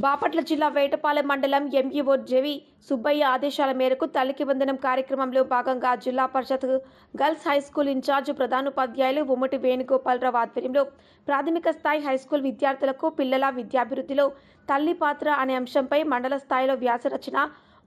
బాపట్ల జిల్లా వేటపాలెం మండలం MEO JV Subbaiah ఆదేశాల మేరకు తల్లికి వందనం కార్యక్రమంలో భాగంగా Zilla Parishad girls high school incharge ప్రధానోపాధ్యాయులు ఉమ్మటి వేణుగోపాలరావు ఆధ్వర్యంలో ప్రాథమిక స్థాయి హైస్కూల్ విద్యార్థులకు పిల్లల విద్యాభివృద్ధిలో తల్లి పాత్ర అనే అంశంపై మండల స్థాయిలో వ్యాసరచన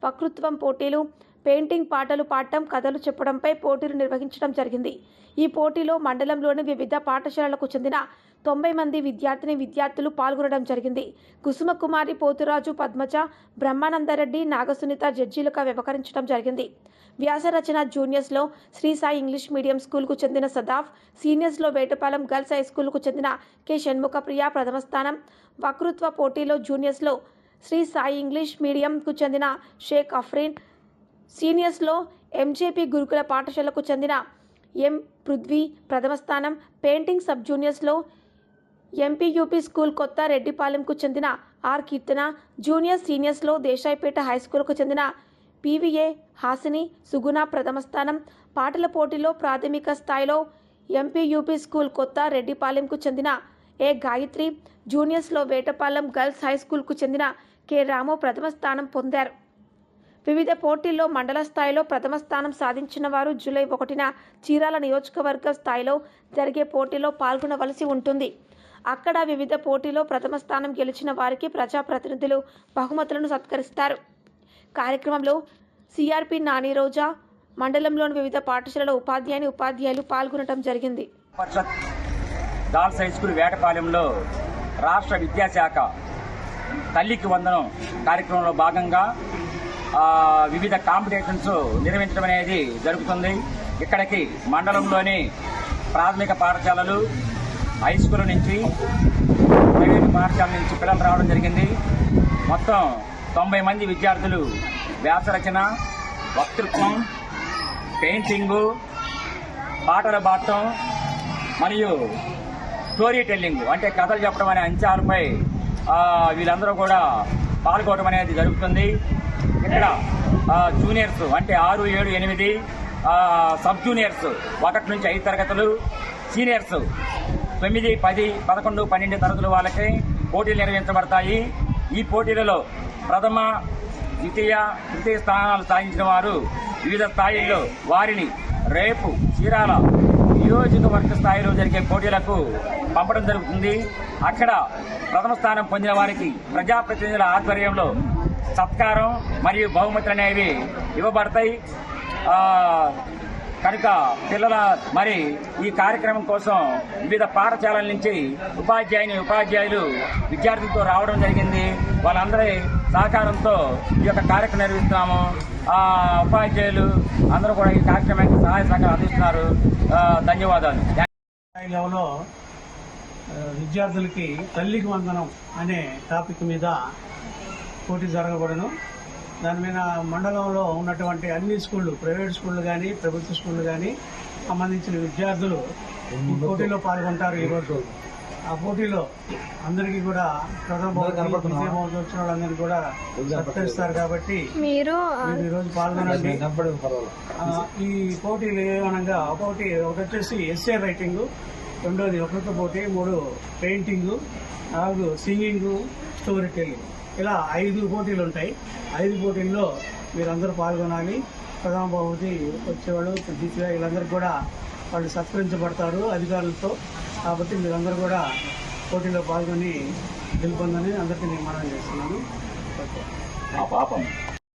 వక్తృత్వం పోటీలు పెయింటింగ్ పాటలు పాడటం కథలు చెప్పడంపై పోటీలు నిర్వహించడం జరిగింది. ఈ పోటీలో మండలంలోని వివిధ పాఠశాలలకు చెందిన తొంభై మంది విద్యార్థిని విద్యార్థులు పాల్గొనడం జరిగింది. కుసుమకుమారి పోతురాజు పద్మజ బ్రహ్మానందరెడ్డి నాగసునీత జడ్జీలుగా వ్యవహరించడం జరిగింది. వ్యాసరచన జూనియర్స్లో శ్రీ సాయి ఇంగ్లీష్ మీడియం స్కూల్కు చెందిన సదాఫ్ సీనియర్స్లో వేటపాలెం గర్ల్స్ హై స్కూల్కు చెందిన కె షణ్ముఖప్రియ ప్రథమ స్థానం. వక్తృత్వ పోటీలో జూనియర్స్లో శ్రీ సాయి ఇంగ్లీష్ మీడియంకు చెందిన షేక్ అఫ్రీన్ సీనియర్స్లో ఎంజేపీ గురుకుల పాఠశాలకు చెందిన ఎం పృథ్వీ ప్రథమ స్థానం పెయింటింగ్ సబ్ జూనియర్స్లో ఎంపీయూపీ స్కూల్ కొత్త రెడ్డిపాలెంకు చెందిన ఆర్ కీర్తన జూనియర్ సీనియర్స్లో దేశాయిపేట హై స్కూల్కు చెందిన పీవీఏ హాసిని సుగుణ ప్రథమ స్థానం పాటల పోటీలో ప్రాథమిక స్థాయిలో ఎంపీయూపీ స్కూల్ కొత్త రెడ్డిపాలెంకు చెందిన ఏ గాయత్రి జూనియర్స్లో వేటపాలెం గర్ల్స్ హై స్కూల్కు చెందిన కె. రాము ప్రథమ స్థానం పొందారు. వివిధ పోటీల్లో మండల స్థాయిలో ప్రథమ స్థానం సాధించిన వారు జూలై ఒకటిన చీరాల నియోజకవర్గ స్థాయిలో జరిగే పోటీలో పాల్గొనవలసి ఉంటుంది. అక్కడ వివిధ పోటీలో ప్రథమ స్థానం గెలిచిన వారికి ప్రజాప్రతినిధులు బహుమతులను సత్కరిస్తారు. కార్యక్రమంలో సిఆర్పి నాని రోజా మండలంలోని వివిధ పాఠశాలల ఉపాధ్యాయుని ఉపాధ్యాయులు పాల్గొనడం జరిగింది. హై స్కూల్ వేటపాలెంలో రాష్ట్ర విద్యాశాఖ తల్లికి వందనం కార్యక్రమంలో భాగంగా వివిధ కాంపిటీషన్స్ నిర్వహించడం అనేది జరుగుతుంది. ఇక్కడికి మండలంలోని ప్రాథమిక పాఠశాలలు హై స్కూల్ నుంచి ప్రైవేట్ పాఠశాల నుంచి పిల్లలు రావడం జరిగింది. మొత్తం తొంభై మంది విద్యార్థులు వ్యాసరచన వక్తృత్వం పెయింటింగు పాటలు పాడటం మరియు స్టోరీ టెల్లింగ్ అంటే కథలు చెప్పడం అనే అంశాలపై వీళ్ళందరూ కూడా పాల్గొనడం అనేది జరుగుతుంది. ఇక్కడ జూనియర్స్ అంటే ఆరు ఏడు ఎనిమిది సబ్ జూనియర్స్ ఒకటి నుంచి ఐదు తరగతులు సీనియర్స్ తొమ్మిది పది పదకొండు పన్నెండు తరగతుల వాళ్ళకి పోటీలు నిర్వహించబడతాయి. ఈ పోటీలలో ప్రథమ ద్వితీయ తృతీయ స్థానాలు సాధించిన వారు వివిధ స్థాయిల్లో వారిని రేపు చీరాల నియోజకవర్గ స్థాయిలో జరిగే పోటీలకు పంపడం జరుగుతుంది. అక్కడ ప్రథమ స్థానం పొందిన వారికి ప్రజాప్రతినిధుల ఆధ్వర్యంలో సత్కారం మరియు బహుమతులు అనేవి ఇవ్వబడతాయి. కనుక పిల్లల మరి ఈ కార్యక్రమం కోసం వివిధ పాఠశాలల నుంచి ఉపాధ్యాయుని ఉపాధ్యాయులు విద్యార్థులతో రావడం జరిగింది. వాళ్ళందరి సహకారంతో ఈ యొక్క కార్యక్రమం నిర్వహిస్తున్నాము. ఉపాధ్యాయులు అందరూ కూడా ఈ కార్యక్రమానికి సహాయ సహకారం అందిస్తున్నారు. ధన్యవాదాలు. లెవెల్లో విద్యార్థులకి తల్లికి వందనం అనే టాపిక్ మీద పోటీ జరగబడను. దాని మీద మండలంలో ఉన్నటువంటి అన్ని స్కూళ్ళు ప్రైవేట్ స్కూళ్ళు కానీ ప్రభుత్వ స్కూళ్ళు కానీ సంబంధించిన విద్యార్థులు పోటీలో పాల్గొంటారు ఈరోజు. ఆ పోటీలో అందరికీ కూడా బహుమతి వచ్చిన వాళ్ళందరికీ కూడా సత్కరిస్తారు కాబట్టి మీరు మీరు ఈరోజు పాల్గొనండి. ఈ పోటీలు ఏమనగా ఒకటి ఒకటి వచ్చేసి ఎస్ఏ రైటింగ్ రెండోది ఒకరితో పోటీ మూడు పెయింటింగ్ నాలుగు సింగింగ్ స్టోరీ టెల్లింగ్. ఇలా ఐదు పోటీలు ఉంటాయి. ఐదు పోటీల్లో మీరందరూ పాల్గొనాలి. ప్రథమ బహుమతి వచ్చేవాళ్ళు ద్వితీయ వీళ్ళందరూ కూడా వాళ్ళు సత్కరించబడతారు అధికారులతో. కాబట్టి మీరందరూ కూడా పోటీలో పాల్గొని గెలుపొందని అందరికీ నేను చేస్తున్నాను ఓకే. పాపం.